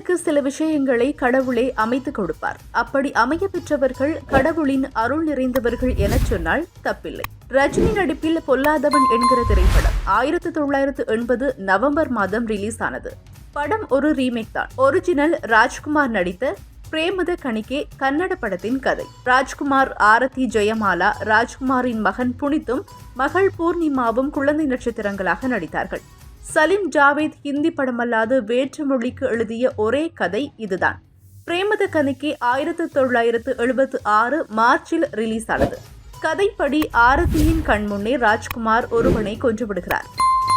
மனிதனுக்கு சில விஷயங்களை கடவுளே அமைத்து கொடுப்பார். அப்படி அமைய பெற்றவர்கள் கடவுளின் அருள் நிறைந்தவர்கள் எனச் சொன்னால் தப்பில்லை. ரஜினி நடிப்பில் பொல்லாதவன் என்கிற திரைப்படம் ஆயிரத்தி தொள்ளாயிரத்து எண்பது நவம்பர் மாதம் ரிலீஸ் ஆனது படம் ஒரு ரீமேக் தான். ஒரிஜினல் ராஜ்குமார் நடித்த பிரேமத கணிக்கே கன்னட படத்தின் கதை. ராஜ்குமார் ஆரதி ஜெயமாலா ராஜ்குமாரின் மகன் புனித்தும் மகள் பூர்ணிமாவும் குழந்தை நட்சத்திரங்களாக நடித்தார்கள். சலீம் ஜாவேத் ஹிந்தி படமல்லாது வேற்று மொழிக்கு எழுதிய ஒரே கதை இதுதான். பிரேமத கணிக்கு ஆயிரத்து தொள்ளாயிரத்து எழுபத்து ஆறு மார்ச்சில் ரிலீஸ் ஆனது. கதைப்படி ஆரதியின் கண்முன்னே ராஜ்குமார் ஒருவனை கொன்றுவிடுகிறார்.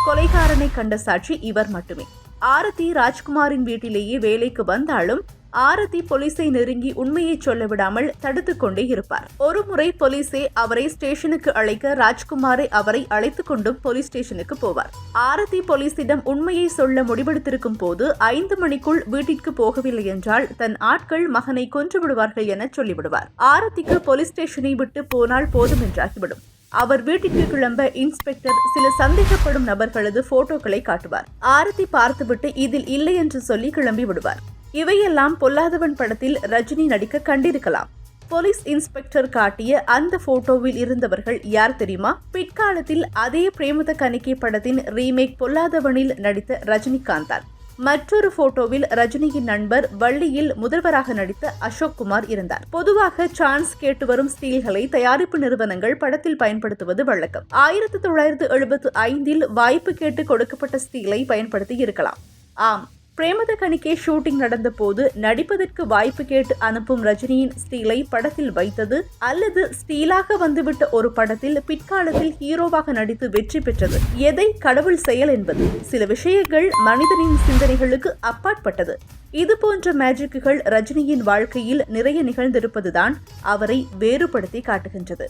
கொலைகாரனை கண்ட சாட்சி இவர் மட்டுமே. ஆரதி ராஜ்குமாரின் வீட்டிலேயே வேலைக்கு வந்தாலும் ஆரதி போலீஸை நெருங்கி உண்மையை சொல்ல விடாமல் தடுத்து கொண்டே இருப்பார். ஒருமுறை போலீஸே அவரை ஸ்டேஷனுக்கு அழைக்க ராஜ்குமாரை அவரை அழைத்துக் கொண்டும் போலீஸ் ஸ்டேஷனுக்கு போவார். ஆரதி போலீசிடம் உண்மையை சொல்ல முடிவெடுத்திருக்கும் போது ஐந்து மணிக்குள் வீட்டிற்கு போகவில்லை என்றால் தன் ஆட்கள் மகனை கொன்று விடுவார்கள் என சொல்லிவிடுவார். ஆரதிக்கு போலீஸ் ஸ்டேஷனை விட்டு போனால் போதும் என்றாகிவிடும். அவர் வீட்டிற்கு கிளம்ப இன்ஸ்பெக்டர் சில சந்தேகப்படும் நபர்களது போட்டோக்களை காட்டுவார். ஆரத்தி பார்த்துவிட்டு இதில் இல்லை என்று சொல்லி கிளம்பி விடுவார். இவையெல்லாம் பொல்லாதவன் படத்தில் ரஜினி நடிக்க கண்டிருக்கலாம். போலீஸ் இன்ஸ்பெக்டர் காட்டிய அந்த போட்டோவில் இருந்தவர்கள் யார் தெரியுமா? பிற்காலத்தில் அதே பிரேமத கணிக்கை படத்தின் ரீமேக் பொல்லாதவனில் நடித்த ரஜினிகாந்த் தான் மற்றொரு போட்டோவில் ரஜினியின் நண்பர் வள்ளியில் முதல்வராக நடித்த அசோக் குமார் இருந்தார். பொதுவாக சான்ஸ் கேட்டு வரும் ஸ்டீல்களை தயாரிப்பு நிறுவனங்கள் படத்தில் பயன்படுத்துவது வழக்கம். ஆயிரத்தி தொள்ளாயிரத்து எழுபத்து ஐந்தில் வாய்ப்பு கேட்டு கொடுக்கப்பட்ட ஸ்டீலை பயன்படுத்தி இருக்கலாம். ஆம் பிரேமத கணிக்கே ஷூட்டிங் நடந்த போது நடிப்பதற்கு வாய்ப்பு கேட்டு அனுப்பும் ரஜினியின் ஸ்டீலை படத்தில் வைத்தது அல்லது ஸ்டீலாக வந்துவிட்ட ஒரு படத்தில் பிற்காலத்தில் ஹீரோவாக நடித்து வெற்றி பெற்றது. எதை கடவுள் செயல் என்பது? சில விஷயங்கள் மனிதனின் சிந்தனைகளுக்கு அப்பாற்பட்டது. இது போன்ற மேஜிக்குகள் ரஜினியின் வாழ்க்கையில் நிறைய நிகழ்ந்திருப்பதுதான் அவரை வேறுபடுத்தி காட்டுகின்றது.